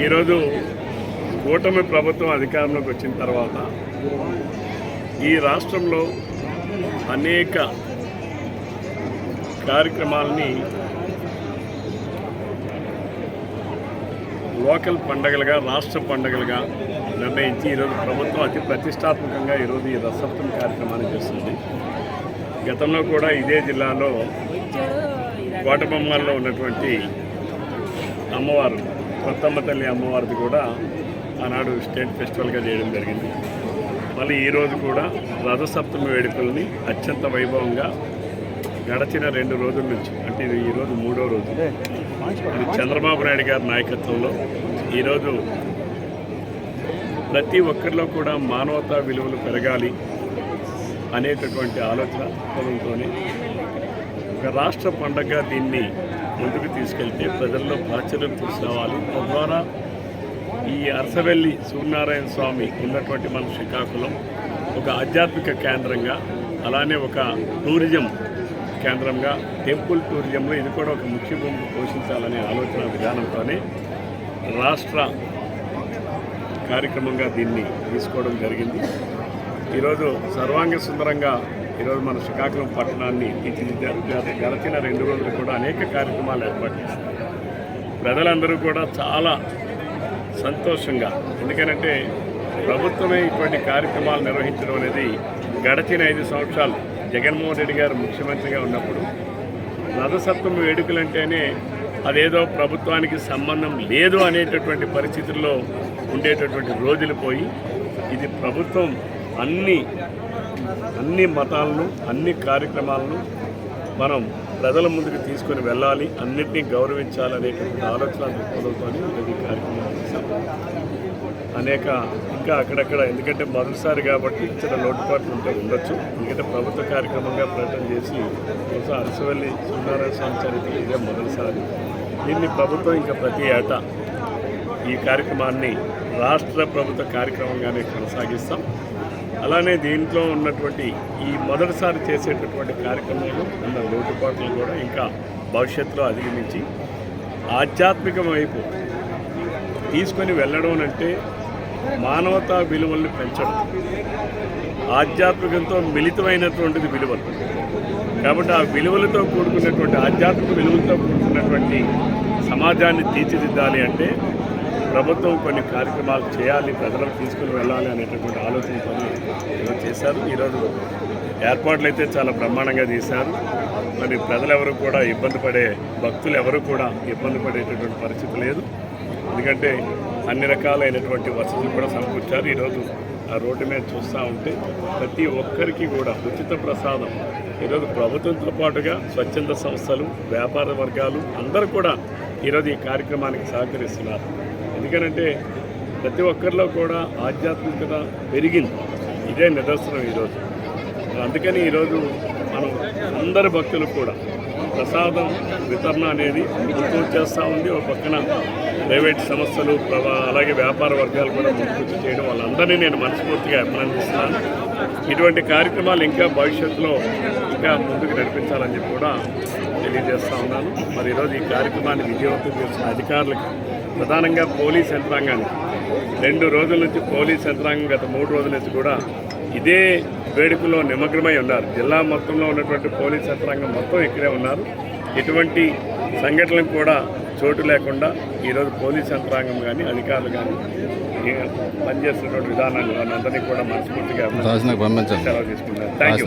ఈరోజు కూటమి ప్రభుత్వం అధికారంలోకి వచ్చిన తర్వాత ఈ రాష్ట్రంలో అనేక కార్యక్రమాలని లోకల్ పండగలుగా రాష్ట్ర పండగలుగా నిర్ణయించి ఈరోజు ప్రభుత్వం అతి ప్రతిష్టాత్మకంగా ఈరోజు ఈ రసప్తం కార్యక్రమాన్ని చేస్తుంది. గతంలో కూడా ఇదే జిల్లాలో కోటబొమ్మల్లో ఉన్నటువంటి అమ్మవారు కొత్తమ్మ తల్లి అమ్మవారిది కూడా ఆనాడు స్టేట్ ఫెస్టివల్గా చేయడం జరిగింది. మళ్ళీ ఈరోజు కూడా రథసప్తమి వేడుకల్ని అత్యంత వైభవంగా గడచిన రెండు రోజుల నుంచి అంటే ఇది ఈరోజు మూడో రోజు. ఇది చంద్రబాబు నాయుడు గారి నాయకత్వంలో ఈరోజు ప్రతి ఒక్కరిలో కూడా మానవతా విలువలు పెరగాలి అనేటటువంటి ఆలోచన ఒక రాష్ట్ర పండగ దీన్ని ముందుకు తీసుకెళ్తే ప్రజల్లో ప్రాచుర్యం తీసుకురావాలి. తద్వారా ఈ అరసవెల్లి సూర్యనారాయణ స్వామి ఉన్నటువంటి మన శ్రీకాకుళం ఒక ఆధ్యాత్మిక కేంద్రంగా అలానే ఒక టూరిజం కేంద్రంగా టెంపుల్ టూరిజంలో ఇది కూడా ఒక ముఖ్య భూమి పోషించాలనే ఆలోచన విధానంతోనే రాష్ట్ర కార్యక్రమంగా దీన్ని తీసుకోవడం జరిగింది. ఈరోజు సర్వాంగ సుందరంగా ఈరోజు మన శ్రీకాకుళం పట్టణాన్ని తీర్చిదిద్దారు. గడిచిన రెండు రోజులు కూడా అనేక కార్యక్రమాలు ఏర్పాటు చేశారు. ప్రజలందరూ కూడా చాలా సంతోషంగా ఎందుకనంటే ప్రభుత్వమే ఇటువంటి కార్యక్రమాలు నిర్వహించడం అనేది గడిచిన ఐదు సంవత్సరాలు జగన్మోహన్ రెడ్డి గారు ముఖ్యమంత్రిగా ఉన్నప్పుడు రథసప్తమి వేడుకలంటేనే అదేదో ప్రభుత్వానికి సంబంధం లేదు అనేటటువంటి పరిస్థితుల్లో ఉండేటటువంటి రోజులు పోయి ఇది ప్రభుత్వం అన్ని అన్ని మతాలను అన్ని కార్యక్రమాలను మనం ప్రజల ముందుకు తీసుకొని వెళ్ళాలి. అన్నింటినీ గౌరవించాలనేటువంటి ఆలోచన దృక్పథంతో ఈ కార్యక్రమం చేశాం. అనేక ఇంకా అక్కడక్కడ ఎందుకంటే మొదటిసారి కాబట్టి చిన్న లోటుపాట్లు ఉంటే ఉండొచ్చు. ఎందుకంటే ప్రభుత్వ కార్యక్రమంగా ప్రకటన చేసి బహుశా అరసవల్లి సూర్యనారాయణ స్వామి చరిత్ర ఇదే మొదటిసారి. దీన్ని ప్రభుత్వం ఇంకా ప్రతి ఏటా ఈ కార్యక్రమాన్ని రాష్ట్ర ప్రభుత్వ కార్యక్రమంగానే కొనసాగిస్తాం. అలానే దీంట్లో ఉన్నటువంటి ఈ మొదటిసారి చేసేటటువంటి కార్యక్రమంలో ఉన్న లోటుపాట్లు కూడా ఇంకా భవిష్యత్తులో అధిగమించి ఆధ్యాత్మిక వైపు తీసుకొని వెళ్ళడం అంటే మానవతా విలువల్ని పెంచడం. ఆధ్యాత్మికంతో మిళితమైనటువంటిది విలువలు. కాబట్టి ఆ విలువలతో కూడుకున్నటువంటి ఆధ్యాత్మిక విలువలతో కూడుకున్నటువంటి సమాజాన్ని తీర్చిదిద్దాలి అంటే ప్రభుత్వం కొన్ని కార్యక్రమాలు చేయాలి ప్రజలకు తీసుకుని వెళ్ళాలి అనేటటువంటి ఆలోచనతో ఈరోజు చేశారు. ఈరోజు ఏర్పాట్లు అయితే చాలా బ్రహ్మాండంగా చేశారు. మరి ప్రజలెవరు కూడా ఇబ్బంది పడే భక్తులు ఎవరు కూడా ఇబ్బంది పడేటటువంటి పరిస్థితి లేదు. ఎందుకంటే అన్ని రకాలైనటువంటి వసతులు కూడా సమకూర్చారు. ఈరోజు ఆ రోడ్డు మీద చూస్తూ ఉంటే ప్రతి ఒక్కరికి కూడా ఉచిత ప్రసాదం. ఈరోజు ప్రభుత్వంతో పాటుగా స్వచ్ఛంద సంస్థలు వ్యాపార వర్గాలు అందరూ కూడా ఈరోజు ఈ కార్యక్రమానికి సహకరిస్తున్నారు. ఎందుకనంటే ప్రతి ఒక్కరిలో కూడా ఆధ్యాత్మికత పెరిగింది. ఇదే నిదర్శనం ఈరోజు. అందుకని ఈరోజు మనం అందరి భక్తులు కూడా ప్రసాదం వితరణ అనేది ముందుకు చేస్తూ ఉంది. ఒక పక్కన ప్రైవేట్ సంస్థలు అలాగే వ్యాపార వర్గాలు కూడా ముందుకు చేయడం వాళ్ళందరినీ నేను మనస్ఫూర్తిగా అభినందిస్తున్నాను ఇటువంటి కార్యక్రమాలు ఇంకా భవిష్యత్తులో ఇంకా ముందుకు నడిపించాలని చెప్పి కూడా తెలియజేస్తా ఉన్నాను. మరి ఈరోజు ఈ కార్యక్రమాన్ని విజయవంతం చేసిన అధికారులకు ప్రధానంగా పోలీస్ యంత్రాంగానికి రెండు రోజుల నుంచి పోలీస్ యంత్రాంగం గత మూడు రోజుల నుంచి కూడా ఇదే వేడుకలో నిమగ్నమై ఉన్నారు. జిల్లా మొత్తంలో ఉన్నటువంటి పోలీస్ యంత్రాంగం మొత్తం ఇక్కడే ఉన్నారు. ఎటువంటి సంఘటనలకు కూడా చోటు లేకుండా ఈరోజు పోలీస్ యంత్రాంగం కానీ అధికారులు కానీ పనిచేస్తున్నటువంటి విధానాన్ని వాళ్ళందరినీ కూడా మనస్ఫూర్తిగా సెలవు తీసుకుంటారు థ్యాంక్ యూ